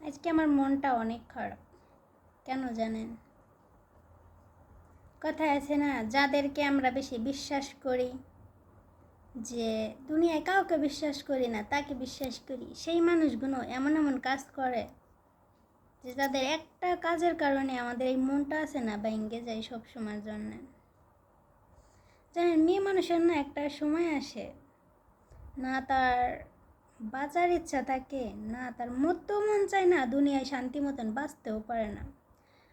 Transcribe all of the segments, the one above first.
আজকে আমার মনটা অনেক খারাপ। কেন জানেন? কথায় আছে না, যাদেরকে আমরা বেশি বিশ্বাস করি, যে দুনিয়ায় কাউকে বিশ্বাস করি না, তাকে বিশ্বাস করি, সেই মানুষগুলো এমন এমন কাজ করে, যে তাদের একটা কাজের কারণে আমাদের এই মনটা আছে না ভেঙে যায় সব সময়ের জন্য। জানেন, মেয়ে মানুষের না একটা সময় আসে, না তার বাঁচার ইচ্ছা থাকে। না, তার মরতেও মন চায় না, দুনিয়ায় শান্তি মতন বাঁচতেও পারে না।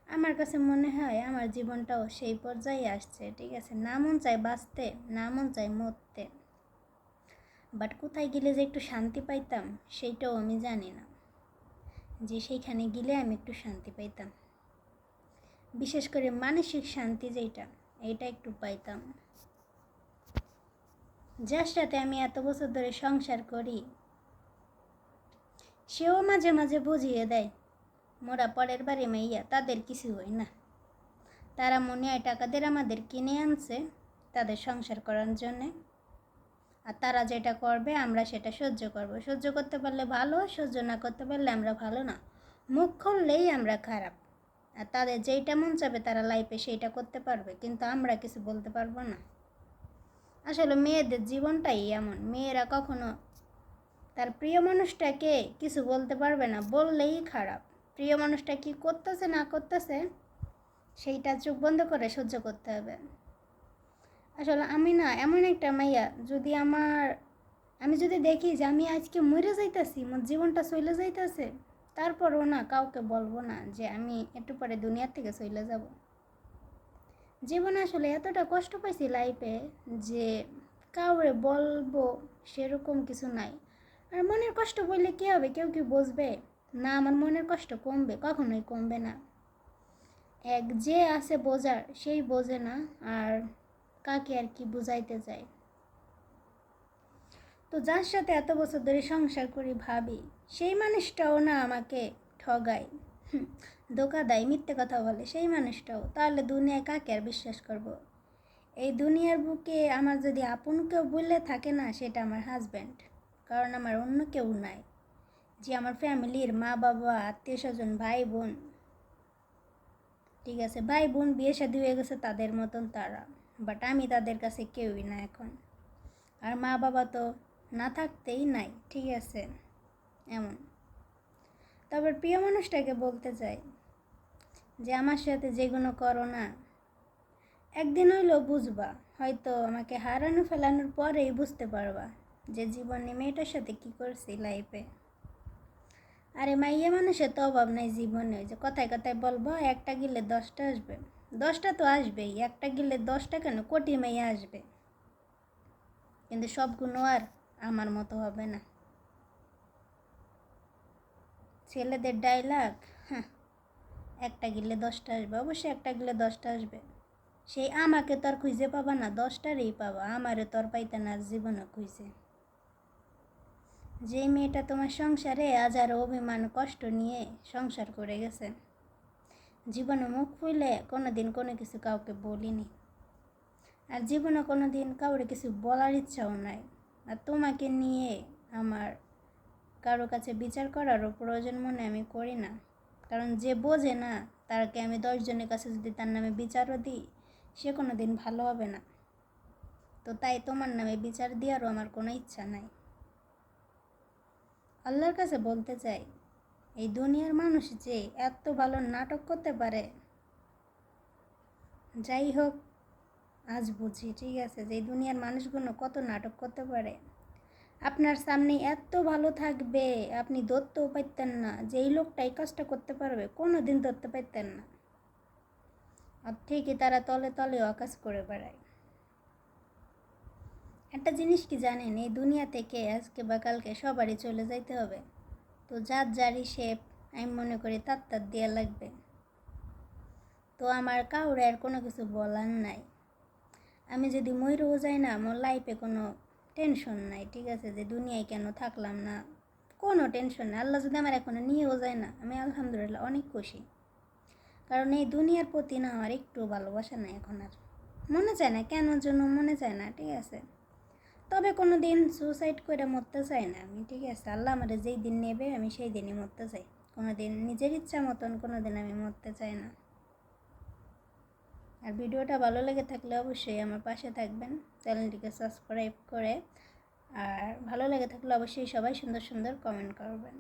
আমার কাছে মনে হয় আমার জীবনটাও সেই পর্যায়ে আসছে, ঠিক আছে? না মন চায় বাঁচতে, না মন চায় মরতে। বাট কোথায় গেলে যে একটু শান্তি পাইতাম, সেইটাও আমি জানি না। যে সেইখানে গেলে আমি একটু শান্তি পাইতাম। বিশেষ করে মানসিক শান্তি যেটা এইটা একটু পাইতাম। যার সাথে আমি এত বছর ধরে সংসার করি সেও মাঝে মাঝে বুঝিয়ে দেয়, মোরা পরের বাড়ি মাইয়া তাদের কিছু হয় না। তারা মনে হয় টাকাদের আমাদের কিনে আনছে তাদের সংসার করার জন্যে। আর তারা যেটা করবে, আমরা সেটা সহ্য করব। সহ্য করতে পারলে ভালো, সহ্য না করতে পারলে আমরা ভালো না। মুখ খুললেই আমরা খারাপ। আর তাদের যেইটা মন চাবে তারা লাইফে সেইটা করতে পারবে, কিন্তু আমরা কিছু বলতে পারব না। আসলে মেয়েদের জীবনটাই এমন। মেয়েরা কখনো তার প্রিয় মানুষটাকে কিছু বলতে পারবে না, বললেই খারাপ। প্রিয় মানুষটা কি করতেছে, না করতেছে, সেইটা চোখ বন্ধ করে সহ্য করতে হবে। আসলে আমি না, এমন একটা মাইয়া, যদি আমার, আমি যদি দেখি যে আমি আজকে মরে যাইতেছি, মোর জীবনটা চলে যাইতেছে, তারপরও না কাউকে বলব না যে আমি একটু পরে দুনিয়ার থেকে চলে যাব। জীবনে আসলে এতটা কষ্ট পাইছি লাইফে যে কাউরে বলব সেরকম কিছু নাই। আর মনের কষ্ট বললে কী হবে? কেউ কি বুঝবে? না, আমার মনের কষ্ট কমবে, কখনোই কমবে না। এক যে আছে বোঝার, সেই বোঝে না আর কাকে আর কি বুঝাইতে যায় তো যার সাথে এত বছর ধরে সংসার করি ভাবি, সেই মানুষটাও না আমাকে ঠগায়। ধোকা দেয়, মিথ্যে কথা বলে, সেই মানুষটাও। তাহলে দুনিয়ায় কাকে আর বিশ্বাস করব। এই দুনিয়ার বুকে আমার যদি আপন কেউ বললে থাকে না, সেটা আমার হাজব্যান্ড কারণ আমার অন্য কেউ নাই, যে আমার ফ্যামিলির মা বাবা, আত্মীয় স্বজন, ভাই বোন। ঠিক আছে, ভাই বোন বিয়ে শাদী হয়ে গেছে তাদের মতন তারা বাট আমি তাদের কাছে কেউই না এখন। আর মা বাবা তো না থাকতেই নাই, ঠিক আছে, এমন। তারপর প্রিয় মানুষটাকে বলতে চাই যে, আমার সাথে যেগুলো করো না। একদিন হইলেও বুঝবা, হয়তো আমাকে হারানো ফেলানোর পরেই বুঝতে পারবা যে জীবনে মেয়েটার সাথে কি করছি লাইফে আরে মাইয়া, মানুষের তো অভাব নাই জীবনে। যে কথায় কথায় বলব, একটা গিলে দশটা আসবে। দশটা তো আসবেই, একটা গিলে দশটা কেন? কোটি মাইয়া আসবে। কিন্তু সবগুলো আর আমার মতো হবে না। ছেলেদের ডায়লগ হ্যাঁ একটা গিলে দশটা আসবে, অবশ্যই একটা গিলে দশটা আসবে। সেই আমাকে তো আর খুঁজে পাবা না, দশটারই পাবা। আমারও তো আর পাইতে না, জীবনে খুঁজে। যে মেয়েটা তোমার সংসারে হাজার অভিমান, কষ্ট নিয়ে সংসার করে গেছে, জীবনে মুখ ফুলে কোনো দিন কোনো কিছু কাউকে বলিনি। আর জীবনে কোনো দিন কাউরে কিছু বলার ইচ্ছাও নাই। আর তোমাকে নিয়ে আমার কারও কাছে বিচার করারও প্রয়োজন মনে আমি করি না। কারণ যে বোঝে না, তারকে আমি দশজনের কাছে যদি তার নামে বিচারও দিই, সে কোনো দিন ভালো হবে না। তো তাই তোমার নামে বিচার দেওয়ারও আমার কোনো ইচ্ছা নাই। আল্লাহর কাছে বলতে চাই, এই দুনিয়ার মানুষ যে এত ভালো নাটক করতে পারে। যাই হোক, আজ বুঝি, ঠিক আছে, যে দুনিয়ার মানুষগুলো কত নাটক করতে পারে। আপনার সামনে এত ভালো থাকবে, আপনি ধরতেও পারতেন না যে এই লোকটা এই কাজটা করতে পারবে কোনো দিন ধরতে পারতেন না। আর ঠিকই তারা তলে তলে আকাশ করে বেড়ায়। একটা জিনিস কি জানেন? এই দুনিয়া থেকে আজকে বা কালকে সবারই চলে যাইতে হবে। তো যার যারই শেপ আমি মনে করি তার তার দেওয়া লাগবে। তো আমার কাউরে আর কোনো কিছু বলার নাই। আমি যদি ময়ূরও যাই না, আমার লাইফে কোনো টেনশন নাই, ঠিক আছে? যে দুনিয়ায় কেন থাকলাম না? কোনো টেনশন নেই। আল্লাহ যদি আমার এখনও নিয়েও যায় না, আমি আলহামদুলিল্লাহ অনেক খুশি। কারণ এই দুনিয়ার প্রতি না, আমার একটু ভালোবাসা নাই এখন আর। মনে চায় না কেন জন্য মনে চায় না, ঠিক আছে? তবে কোনো দিন সুইসাইড করে মরতে চাই না আমি, ঠিক আছে? আল্লাহ আমার যেই দিন নেবে, আমি সেই দিনই মরতে চাই। কোনো দিন নিজের ইচ্ছা মতন কোনো দিন আমি মরতে চাই না। আর ভিডিওটা ভালো লেগে থাকলে অবশ্যই আমার পাশে থাকবেন, চ্যানেলটিকে সাবস্ক্রাইব করে। আর ভালো লেগে থাকলে অবশ্যই সবাই সুন্দর সুন্দর কমেন্ট করবেন।